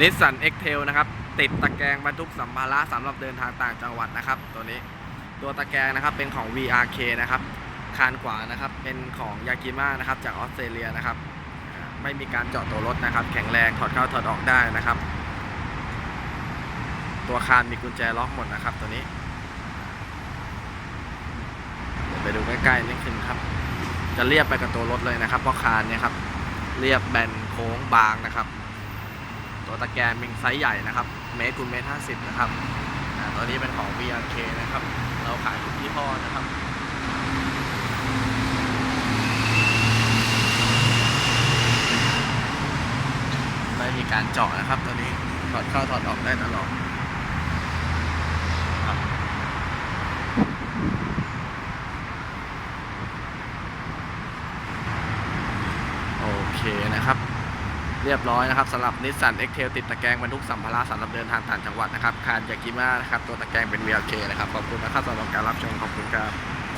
นิสสันเอ็กเทลนะครับ ติดตะแกรงบรรทุกสัมภาระสำหรับเดินทางต่างจังหวัดนะครับ ตัวนี้ตัวตะแกรงนะครับเป็นของ VRK นะครับคานขวานะครับเป็นของยากิมานะครับจากออสเตรเลียนะครับ ไม่มีการเจาะตัวรถนะครับ แข็งแรงถอดเข้าถอดออกได้นะครับ ตัวคานมีกุญแจล็อกหมดนะครับตัวนี้เดี๋ยวไปดูใกล้ๆนี่ขึ้นครับ จะเรียบไปกับตัวรถเลยนะครับเพราะคานเนี่ยครับเรียบแบนโค้งบางนะครับ ตัวตะแกรงเป็นไซส์ใหญ่นะครับ เมตรคูณเมตรห้าสิบนะครับตัวนี้เป็นของ VRK นะครับ เราขายทุกยี่ห้อนะครับไม่มีการเจาะนะครับตัวนี้ถอดเข้าถอดออกได้ตลอดโอเคนะครับ เรียบร้อยนะครับสำหรับนิสสันเอ็กเทลติดตะแกรงบรรทุกสัมภาระสำหรับเดินทางต่างจังหวัดนะครับคานยากิมานะครับตัวตะแกรงเป็น VLK นะครับขอบคุณนะครับสำหรับการรับชมขอบคุณครับ